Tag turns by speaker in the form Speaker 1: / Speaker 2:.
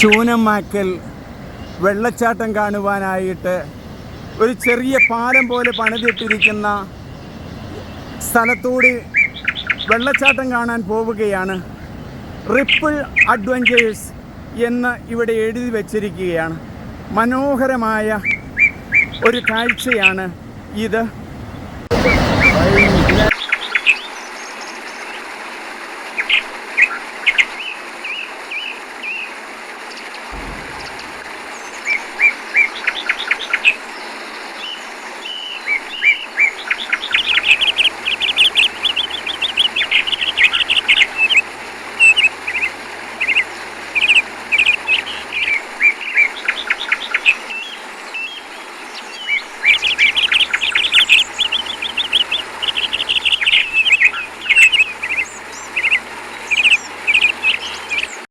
Speaker 1: ചൂനമാക്കൽ വെള്ളച്ചാട്ടം കാണുവാനായിട്ട് ഒരു ചെറിയ പാലം പോലെ പണിതിട്ടിരിക്കുന്ന സ്ഥലത്തൂടെ വെള്ളച്ചാട്ടം കാണാൻ പോവുകയാണ്. റിപ്പിൾ അഡ്വഞ്ചേഴ്സ് എന്ന് ഇവിടെ എഴുതി വച്ചിരിക്കുകയാണ്. മനോഹരമായ ഒരു കാഴ്ചയാണ് ഇത്.